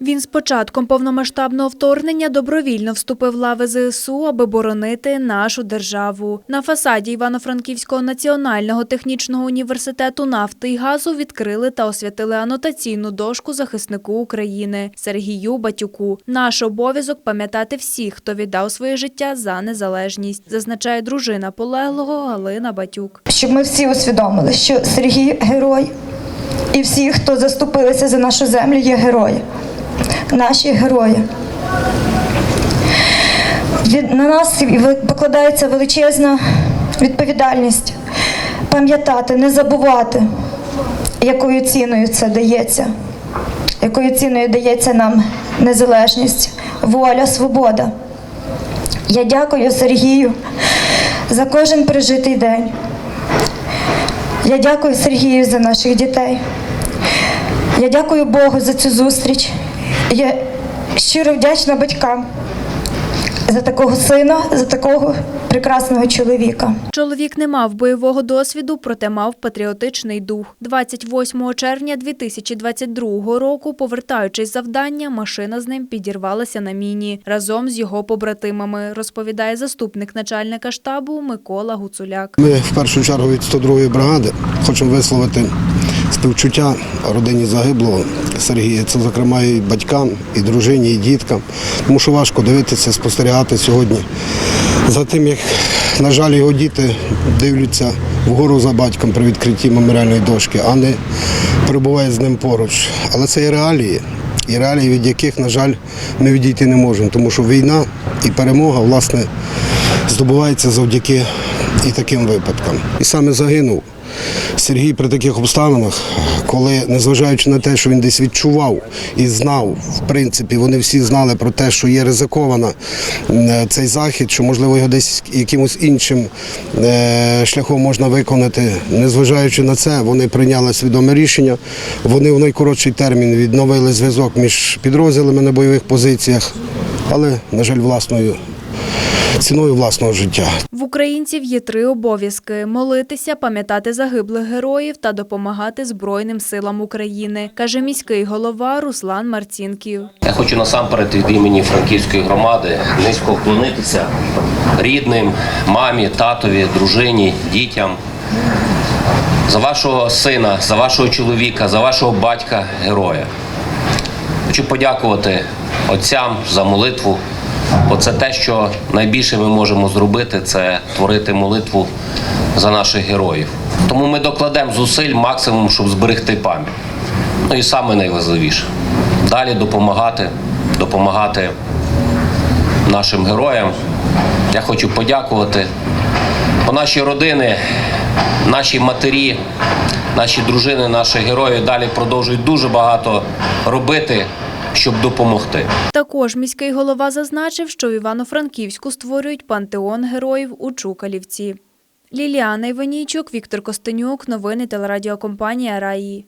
Він з початком повномасштабного вторгнення добровільно вступив в лави ЗСУ, аби боронити нашу державу. На фасаді Івано-Франківського національного технічного університету нафти і газу відкрили та освятили анотаційну дошку захиснику України Сергію Батюку. Наш обов'язок пам'ятати всіх, хто віддав своє життя за незалежність, зазначає дружина полеглого Галина Батюк. щоб ми всі усвідомили, що Сергій герой, і всі, хто заступилися за нашу землю, є герої. Наші герої. На нас покладається величезна відповідальність пам'ятати, не забувати, якою ціною це дається, якою ціною дається нам незалежність, воля, свобода. Я дякую Сергію за кожен прожитий день. Я дякую Сергію за наших дітей. Я дякую Богу за цю зустріч. Я щиро вдячна батькам за такого сина, за такого прекрасного чоловіка. Чоловік не мав бойового досвіду, проте мав патріотичний дух. 28 червня 2022 року, повертаючись завдання, машина з ним підірвалася на міні разом з його побратимами, розповідає заступник начальника штабу Микола Гуцуляк. Ми в першу чергу від 102-ї бригади хочемо висловити співчуття родині загиблого Сергія. Це, зокрема, і батькам, і дружині, і діткам. Тому що важко дивитися, спостерігати сьогодні за тим, як, на жаль, його діти дивляться вгору за батьком при відкритті меморіальної дошки, а не перебувають з ним поруч. Але це і реалії. І реалії, від яких, на жаль, ми відійти не можемо, тому що війна і перемога, власне, здобувається завдяки і таким випадкам. І саме загинув Сергій при таких обставинах, коли, незважаючи на те, що він десь відчував і знав, в принципі, вони всі знали про те, що є ризикована е, цей захід, що можливо його десь якимось іншим е, шляхом можна виконати. Незважаючи на це, вони прийняли свідоме рішення. Вони в найкоротший термін відновили зв'язок між підрозділами на бойових позиціях, але, на жаль, власною ціною власного життя. В українців є три обов'язки: молитися, пам'ятати загиблих героїв та допомагати Збройним силам України, каже міський голова Руслан Марцінків. Я хочу насамперед від імені Франківської громади низько вклонитися рідним, мамі, татові, дружині, дітям. За вашого сина, за вашого чоловіка, за вашого батька, героя. Хочу подякувати отцям за молитву, бо це те, що найбільше ми можемо зробити, це творити молитву за наших героїв. Тому ми докладемо зусиль максимум, щоб зберегти пам'ять. Ну і саме найважливіше далі допомагати, допомагати нашим героям. Я хочу подякувати. Бо наші родини, наші матері, наші дружини, наші герої далі продовжують дуже багато робити, щоб допомогти. Також міський голова зазначив, що в Івано-Франківську створюють пантеон героїв у Чукалівці. Ліліана Іванійчук, Віктор Костенюк. Новини телерадіокомпанія Раї.